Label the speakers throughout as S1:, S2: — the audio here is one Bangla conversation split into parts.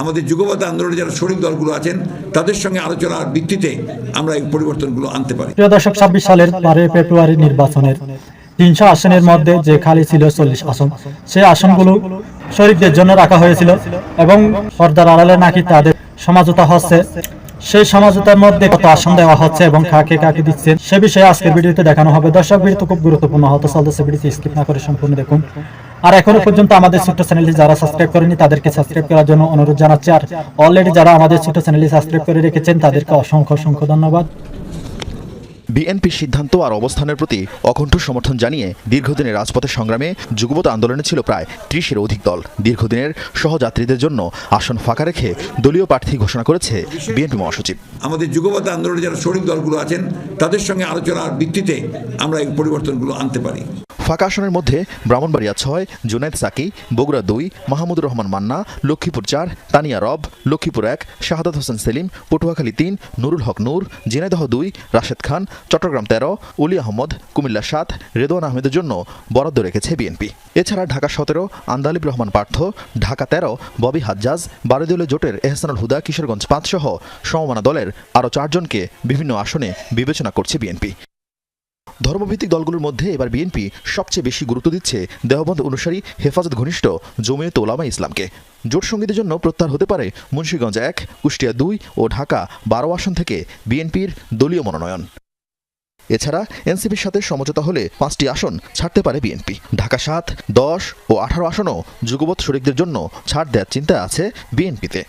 S1: আমাদের যুগপথ আন্দোলনে যারা শরিক দলগুলো আছেন, তাদের সঙ্গে আলোচনার ভিত্তিতে আমরা এই পরিবর্তনগুলো আনতে পারি।
S2: প্রিয় দর্শক, ছাব্বিশ সালের বারোই ফেব্রুয়ারি নির্বাচনের তিনশো আসনের মধ্যে যে খালি ছিল চল্লিশ আসন, সেই আসনগুলো শরীফদের জন্য রাখা হয়েছিল এবং পর্দার আড়ালে নাকি তাদের সমঝোতা হচ্ছে। সেই সমঝোতার মধ্যে কত আসন দেওয়া হচ্ছে এবং কাকে কাকে দিচ্ছে সে বিষয়ে আজকের ভিডিওতে দেখানো হবে। দর্শক ভিডিও খুব গুরুত্বপূর্ণ হতে চলতেছে। ভিডিওতে স্কিপ না করে সম্পূর্ণ দেখুন। আর এখনও পর্যন্ত আমাদের ছোট্ট চ্যানেলটি যারা সাবস্ক্রাইব করেনি তাদেরকে সাবস্ক্রাইব করার জন্য অনুরোধ জানাচ্ছি। আর অলরেডি যারা আমাদের ছোট্ট চ্যানেলটি সাবস্ক্রাইব করে রেখেছেন তাদেরকে অসংখ্য অসংখ্য ধন্যবাদ।
S3: বিএনপির সিদ্ধান্ত আর অবস্থানের প্রতি অকণ্ঠ সমর্থন জানিয়ে দীর্ঘদিনের রাজপথের সংগ্রামে যুগপত আন্দোলনে ছিল প্রায় ত্রিশের অধিক দল। দীর্ঘদিনের সহযাত্রীদের জন্য আসন ফাঁকা রেখে দলীয় প্রার্থী ঘোষণা করেছে বিএনপি মহাসচিব।
S1: আমাদের যুগপথ আন্দোলনে যারা শরিক দলগুলো আছেন তাদের সঙ্গে আলোচনার ভিত্তিতে আমরা এই পরিবর্তনগুলো আনতে পারি।
S3: ফাঁকা আসনের মধ্যে ব্রাহ্মণবাড়িয়া ছয়, জুনাইদ সাকি, বগুড়া দুই মাহমুদুর রহমান মান্না, লক্ষ্মীপুর চার, তানিয়া রব, লক্ষ্মীপুর এক, শাহাদাত হোসেন সেলিম, পটুয়াখালী তিন, নুরুল হক নূর ঝিনাইদহ দুই, রাশেদ খান, চট্টগ্রাম তেরো, উলি আহমদ, কুমিল্লা সাত রেদওয়ান আহমেদের জন্য বরাদ্দ রেখেছে বিএনপি। এছাড়া ঢাকা সতেরো, আন্দালিব রহমান পার্থ, ঢাকা তেরো, ববি হাজ্জাজ বারোদলীয় জোটের এহসানুল হুদা, কিশোরগঞ্জ পাঁচ সহ সমমানা দলের আরও চারজনকে বিভিন্ন আসনে বিবেচনা করছে বিএনপি। ধর্মভিত্তিক দলগুলোর মধ্যে এবার বিএনপি সবচেয়ে বেশি গুরুত্ব দিচ্ছে দেওবন্দ অনুসারী হেফাজত ঘনিষ্ঠ জমিয়ত ওলামা ইসলামকে। জোট সঙ্গীদের জন্য প্রত্যাহার হতে পারে মুন্সীগঞ্জ এক, কুষ্টিয়া দুই ও ঢাকা বারো আসন থেকে বিএনপির দলীয় মনোনয়ন। এছাড়া এনসিপির সাথে সমঝোতা হলে পাঁচটি আসন ছাড়তে পারে বিএনপি। ঢাকা সাত, দশ ও আঠারো আসনও যুগবৎ শরিকদের জন্য ছাড় দেওয়ার চিন্তা আছে বিএনপিতে।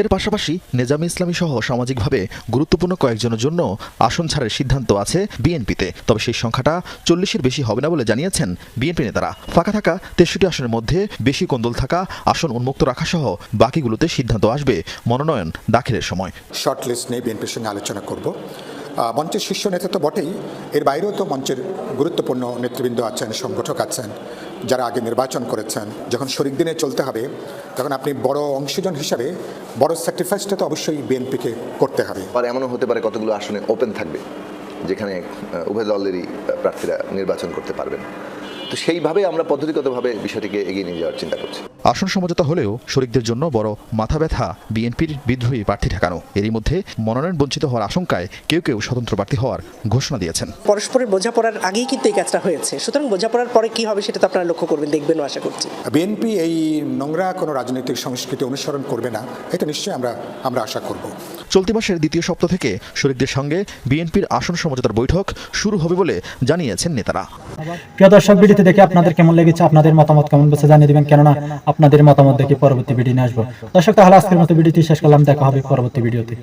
S3: এর পাশাপাশি নেজামে ইসলামী সহ সামাজিকভাবে গুরুত্বপূর্ণ কয়েকজনের জন্য আসন ছাড়ের সিদ্ধান্ত আছে বিএনপিতে। তবে সেই সংখ্যাটা চল্লিশের বেশি হবে না বলে জানিয়েছেন বিএনপি নেতারা। ফাঁকা থাকা তেষট্টি আসনের মধ্যে বেশি কোন্দল থাকা, আসন উন্মুক্ত রাখা সহ বাকিগুলোতে সিদ্ধান্ত আসবে মনোনয়ন দাখিলের সময়।
S4: শর্ট লিস্ট নিয়ে বিএনপির সঙ্গে আলোচনা করব। মঞ্চের শীর্ষ নেতা তো বটেই। এর বাইরেও তো মঞ্চের গুরুত্বপূর্ণ নেতৃবৃন্দ আছেন, সংগঠক আছেন। যারা আগে নির্বাচন করেছেন, যখন শরিক দিনে চলতে হবে, তখন আপনি বড় অংশজন হিসাবে বড় স্যাক্রিফাইসটা তো অবশ্যই বিএনপিকে করতে হবে।
S5: আর এমনও হতে পারে কতগুলো আসনে ওপেন থাকবে, যেখানে উভয় দলেরই প্রার্থীরা নির্বাচন করতে পারবেন। তো সেইভাবে আমরা পদ্ধতিগতভাবে বিষয়টিকে এগিয়ে নিয়ে যাওয়ার চিন্তা করছি।
S3: আসন সমঝোতা হলেও শরিকদের জন্য বড় মাথা ব্যথা বিএনপির বিদ্রোহী প্রার্থী ঠেকানো। এরই মধ্যে মনোনয়ন বঞ্চিত হওয়ার আশঙ্কায় কেউ কেউ স্বতন্ত্র প্রার্থী হওয়ার ঘোষণা দিয়েছেন।
S6: পরস্পরের বোঝাপড়ার আগেই কিন্তু এই কাজটা হয়েছে। সুতরাং বোঝাপড়ার পরে কি হবে সেটা তো আপনারা লক্ষ্য করবেন দেখবেনও আশা করছি।
S4: বিএনপি এই নোংরা কোনো রাজনৈতিক সংস্কৃতি অনুসরণ করবে না এটা নিশ্চয়ই আমরা আমরা আশা করব।
S3: চলতি মাসের দ্বিতীয় সপ্তাহ থেকে শরিকদের সঙ্গে বিএনপির আসন সমঝোতার বৈঠক শুরু হবে বলে জানিয়েছেন নেতারা।
S2: প্রিয় দর্শক ভিডিওতে দেখে আপনাদের কেমন লেগেছে আপনাদের মতামত কেমন বসে জানিয়ে দিবেন। কেননা আপনাদের মতামত দেখে পরবর্তী ভিডিও নিয়ে আসব। দর্শক, তাহলে আজকের মতো ভিডিওটি শেষ করলাম। দেখা হবে পরবর্তী ভিডিওতে